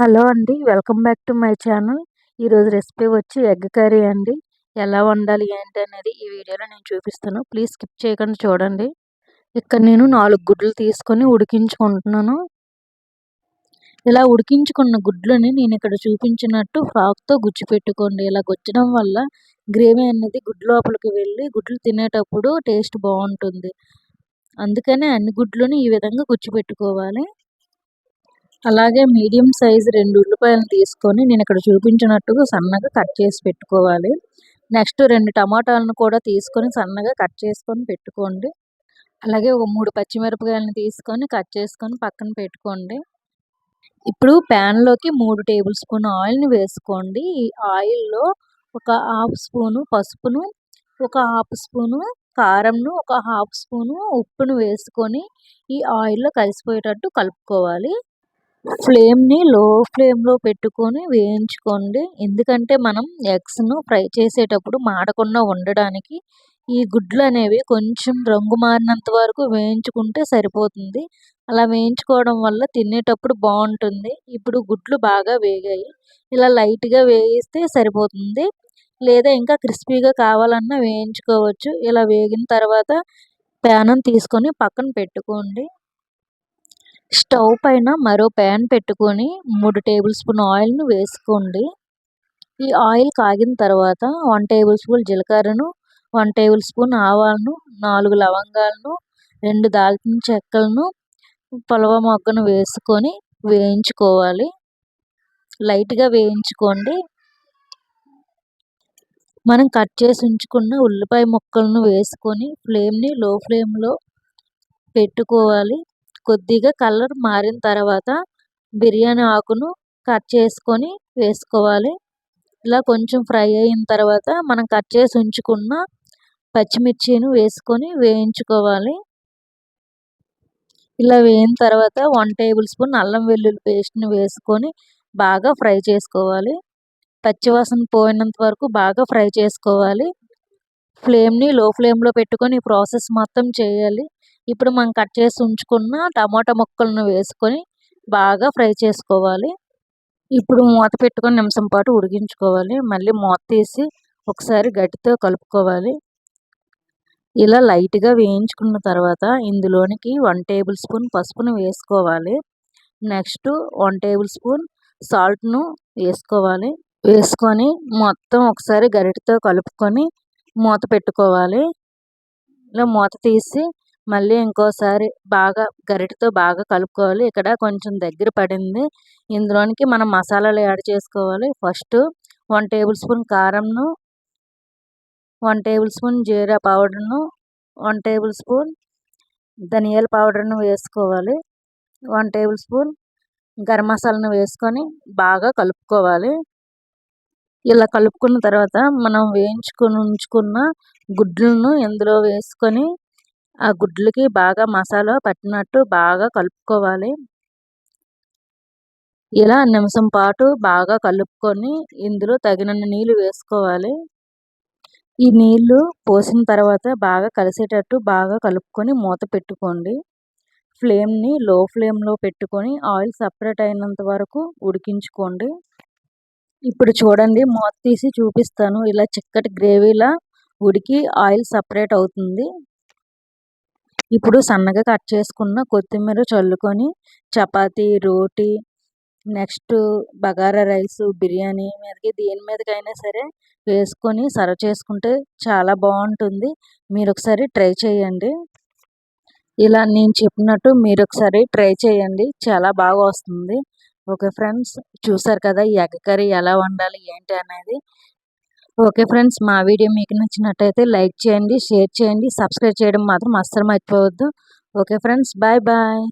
Hello అండి welcome back to my channel. ఈరోజు recipe వచ్చి ఎగ్ కర్రీ అండి. ఎలా వండాలి ఏంటి అనేది ఈ వీడియోలో నేను చూపిస్తాను. ప్లీజ్ స్కిప్ చేయకుండా చూడండి. ఇక్కడ నేను నాలుగు గుడ్లు తీసుకొని ఉడికించుకుంటున్నాను. ఇలా ఉడికించుకున్న గుడ్లని నేను ఇక్కడ చూపించినట్టు ఫ్రాక్తో గుచ్చి పెట్టుకోండి ఇలా గుచ్చడం వల్ల గ్రేవీ అనేది గుడ్డు లోపలికి వెళ్ళి గుడ్లు తినేటప్పుడు టేస్ట్ బాగుంటుంది. అందుకనే అన్ని గుడ్లను ఈ విధంగా గుచ్చి పెట్టుకోవాలి అలాగే మీడియం సైజ్ రెండు ఉల్లిపాయలు తీసుకొని నేను ఇక్కడ చూపించినట్టుగా సన్నగా కట్ చేసి పెట్టుకోవాలి. నెక్స్ట్ రెండు టమాటాలను కూడా తీసుకొని సన్నగా కట్ చేసుకొని పెట్టుకోండి. అలాగే ఒక మూడు పచ్చిమిరపకాయలను తీసుకొని కట్ చేసుకొని పక్కన పెట్టుకోండి. ఇప్పుడు ప్యాన్లోకి మూడు టేబుల్ స్పూన్ ఆయిల్ని వేసుకోండి. ఈ ఆయిల్లో ఒక హాఫ్ స్పూను పసుపును ఒక హాఫ్ స్పూను కారంను ఒక హాఫ్ స్పూను ఉప్పును వేసుకొని ఈ ఆయిల్లో కలిసిపోయేటట్టు కలుపుకోవాలి. ఫ్లేమ్ని లో ఫ్లేమ్లో పెట్టుకొని వేయించుకోండి. ఎందుకంటే మనం ఎగ్స్ను ఫ్రై చేసేటప్పుడు మాడకుండా ఉండడానికి ఈ గుడ్లు అనేవి కొంచెం రంగు మారినంత వరకు వేయించుకుంటే సరిపోతుంది. అలా వేయించుకోవడం వల్ల తినేటప్పుడు బాగుంటుంది. ఇప్పుడు గుడ్లు బాగా వేగాయి. ఇలా లైట్గా వేయిస్తే సరిపోతుంది. లేదా ఇంకా క్రిస్పీగా కావాలన్నా వేయించుకోవచ్చు. ఇలా వేగిన తర్వాత ప్యానం తీసుకొని పక్కన పెట్టుకోండి. స్టవ్ పైన మరో ప్యాన్ పెట్టుకొని మూడు టేబుల్ స్పూన్ ఆయిల్ను వేసుకోండి. ఈ ఆయిల్ కాగిన తర్వాత వన్ టేబుల్ స్పూన్ జీలకర్రను వన్ టేబుల్ స్పూన్ ఆవాలను నాలుగు లవంగాలను రెండు దాల్చిన చెక్కలను పొలవ మొగ్గను వేసుకొని వేయించుకోవాలి. లైట్గా వేయించుకోండి. మనం కట్ చేసి ఉంచుకున్న ఉల్లిపాయ ముక్కలను వేసుకొని ఫ్లేమ్ని లో ఫ్లేమ్లో పెట్టుకోవాలి. కొద్దిగా కలర్ మారిన తర్వాత బిర్యానీ ఆకును కట్ చేసుకొని వేసుకోవాలి. ఇలా కొంచెం ఫ్రై అయిన తర్వాత మనం కట్ చేసి ఉంచుకున్న పచ్చిమిర్చిని వేసుకొని వేయించుకోవాలి. ఇలా వేయిన తర్వాత వన్ టేబుల్ స్పూన్ అల్లం వెల్లుల్లి పేస్ట్ని వేసుకొని బాగా ఫ్రై చేసుకోవాలి. పచ్చివాసన పోయినంత వరకు బాగా ఫ్రై చేసుకోవాలి. ఫ్లేమ్ని లో ఫ్లేమ్లో పెట్టుకొని ఈ ప్రాసెస్ మొత్తం చేయాలి. ఇప్పుడు మనం కట్ చేసి ఉంచుకున్న టమాటా ముక్కలను వేసుకొని బాగా ఫ్రై చేసుకోవాలి. ఇప్పుడు మూత పెట్టుకొని నిమిషం పాటు ఉడికించుకోవాలి. మళ్ళీ మూత తీసి ఒకసారి గట్టితో కలుపుకోవాలి. ఇలా లైట్గా వేయించుకున్న తర్వాత ఇందులోనికి వన్ టేబుల్ స్పూన్ పసుపును వేసుకోవాలి. నెక్స్ట్ వన్ టేబుల్ స్పూన్ సాల్ట్ను వేసుకోవాలి. వేసుకొని మొత్తం ఒకసారి గరిటతో కలుపుకొని మూత పెట్టుకోవాలి. ఇలా మూత తీసి మళ్ళీ ఇంకోసారి బాగా గరిటతో బాగా కలుపుకోవాలి. ఇక్కడ కొంచెం దగ్గర పడింది. ఇందులోనికి మనం మసాలాలు యాడ్ చేసుకోవాలి. ఫస్ట్ వన్ టేబుల్ స్పూన్ కారంను వన్ టేబుల్ స్పూన్ జీరా పౌడర్ను వన్ టేబుల్ స్పూన్ ధనియాల పౌడర్ను వేసుకోవాలి. వన్ టేబుల్ స్పూన్ గరం మసాలాను వేసుకొని బాగా కలుపుకోవాలి. ఇలా కలుపుకున్న తర్వాత మనం వేయించుకొని ఉంచుకున్న గుడ్లను ఇందులో వేసుకొని ఆ గుడ్లకి బాగా మసాలా పట్టినట్టు బాగా కలుపుకోవాలి. ఇలా నిమిషం పాటు బాగా కలుపుకొని ఇందులో తగినన్ని నీళ్ళు వేసుకోవాలి. ఈ నీళ్ళు పోసిన తర్వాత బాగా కలిసేటట్టు బాగా కలుపుకొని మూత పెట్టుకోండి. ఫ్లేమ్ని లో ఫ్లేమ్లో పెట్టుకొని ఆయిల్ సపరేట్ అయినంత వరకు ఉడికించుకోండి. ఇప్పుడు చూడండి మూత తీసి చూపిస్తాను. ఇలా చిక్కటి గ్రేవీలా ఉడికి ఆయిల్ సపరేట్ అవుతుంది. ఇప్పుడు సన్నగా కట్ చేసుకున్న కొత్తిమీర చల్లుకొని చపాతీ రోటీ నెక్స్ట్ బగారా రైస్ బిర్యానీ మీదకి దేని మీదకైనా సరే వేసుకొని సర్వ్ చేసుకుంటే చాలా బాగుంటుంది. మీరు ఒకసారి ట్రై చేయండి. ఇలా నేను చెప్పినట్టు మీరు ఒకసారి ట్రై చేయండి. చాలా బాగా వస్తుంది. ఓకే ఫ్రెండ్స్ చూసారు కదా ఈ ఎగ్ కర్రీ ఎలా వండాలి ఏంటి అనేది? ఓకే ఫ్రెండ్స్ మా వీడియో మీకు నచ్చినట్టయితే లైక్ చేయండి షేర్ చేయండి సబ్స్క్రైబ్ చేయడం మాత్రం అస్సలు మర్చిపోవద్దు. Okay friends bye bye.